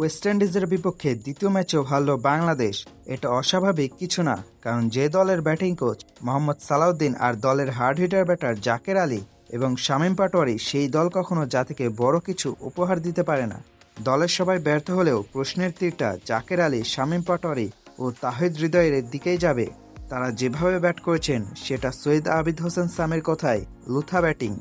West ইন্ডিজের বিপক্ষে দ্বিতীয় ম্যাচেও হারল বাংলাদেশ। এটা অস্বাভাবিক কিছু না, কারণ যে দলের ব্যাটিং কোচ মোহাম্মদ সালাউদ্দিন আর দলের hard hitter batter Jaker Ali এবং শামীম পাটোয়ারি সেই দল কখনো জাতিকে বড় কিছু উপহার দিতে পারে না। দলের সবাই ব্যর্থ হলেও প্রশ্নের তীরটা জাকের আলী, শামীম পাটোয়ারি ও তাহিদ হৃদয়ের দিকেই যাবে। তারা যেভাবে ব্যাট করেছেন, সেটা সৈয়দ আবিদ হোসেন সামের কথায় লুথা ব্যাটিং।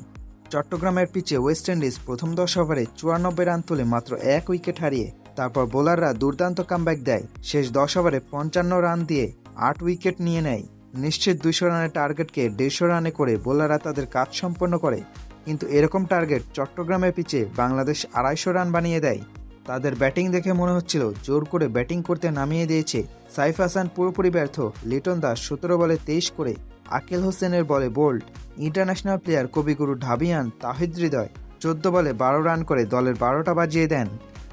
চট্টগ্রামের পিচে ওয়েস্ট ইন্ডিজ প্রথম দশ ওভারে চুয়ানব্বই রান তুলে মাত্র এক উইকেট হারিয়ে তারপর বোলাররা দুর্দান্ত কামব্যাক দেয়। শেষ দশ ওভারে পঞ্চান্ন রান দিয়ে আট উইকেট নিয়ে নেয়। নিশ্চিত দুইশো রানের টার্গেটকে দেড়শো রানে করে বোলাররা তাদের কাজ সম্পন্ন করে। কিন্তু এরকম টার্গেট চট্টগ্রামের পিচে বাংলাদেশ আড়াইশো রান বানিয়ে দেয়। তাদের ব্যাটিং দেখে মনে হচ্ছিল জোর করে ব্যাটিং করতে নামিয়ে দিয়েছে। সাইফ হাসান পুরোপুরি ব্যর্থ। লিটন দাস সতেরো বলে তেইশ করে। আকিল হোসেনের বলে বোল্ড ইন্টারন্যাশনাল প্লেয়ার কবিগুরু ঢাবিয়ান তাহিদ হৃদয় চোদ্দ বলে বারো রান করে দলের বারোটা বাজিয়ে দেন।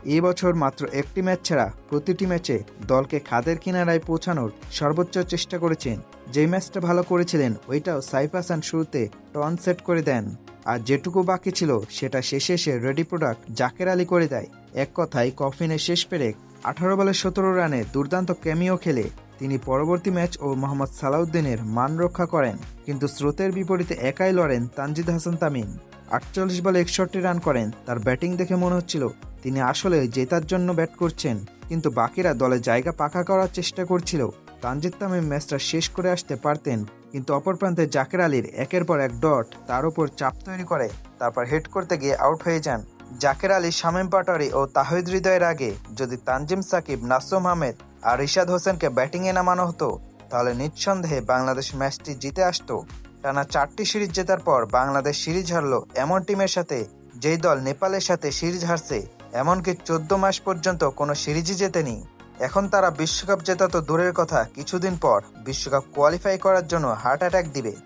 এই বছর মাত্র একটি ম্যাচ ছাড়া প্রতিটি ম্যাচে দলকে খাদের কিনারায় পৌঁছানোর সর্বোচ্চ চেষ্টা করেছেন। যেই ম্যাচটা ভালো করেছিলেন, ওইটাও সাইফ হাসান শুরুতে টন সেট করে দেন। আর যেটুকু বাকি ছিল, সেটা শেষে এসে রেডি প্রোডাক্ট জাকের আলী করে দেয়। এক কথায়, কফিনের শেষ পেরেক আঠারো বলে সতেরো রানে দুর্দান্ত ক্যামিও খেলে তিনি পরবর্তী ম্যাচ ও মোহাম্মদ সালাউদ্দিনের মান রক্ষা করেন। কিন্তু স্রোতের বিপরীতে একাই লড়েন তানজিদ হাসান তামিম। আটচল্লিশ বলে একষট্টি রান করেন। তার ব্যাটিং দেখে মনে হচ্ছিল তিনি আসলে জেতার জন্য ব্যাট করছেন, কিন্তু বাকিরা দলে জায়গা পাকা করার চেষ্টা করছিল। তানজিদ তামিম ম্যাচটা শেষ করে আসতে পারতেন, কিন্তু অপর প্রান্তে জাকের আলীর একের পর এক ডট তার উপর চাপ তৈরি করে, তারপর হেড করতে গিয়ে আউট হয়ে যান। জাকের আলী, শামীম পাটারি ও তাহিদ হৃদয়ের আগে যদি তানজিম সাকিব নাসুম আহমেদ আর রিশাদ হোসেনকে ব্যাটিংয়ে নামানো হতো, তাহলে নিঃসন্দেহে বাংলাদেশ ম্যাচটি জিতে আসতো। টানা চারটি সিরিজ জেতার পর বাংলাদেশ সিরিজ হারলো এমন টিমের সাথে যেই দল নেপালের সাথে সিরিজ হারছে। এমনকি চোদ্দ মাস পর্যন্ত কোনো সিরিজই জেতেনি। এখন তারা বিশ্বকাপ জেতা তো দূরের কথা, কিছুদিন পর বিশ্বকাপ কোয়ালিফাই করার জন্য হার্ট অ্যাটাক দিবে।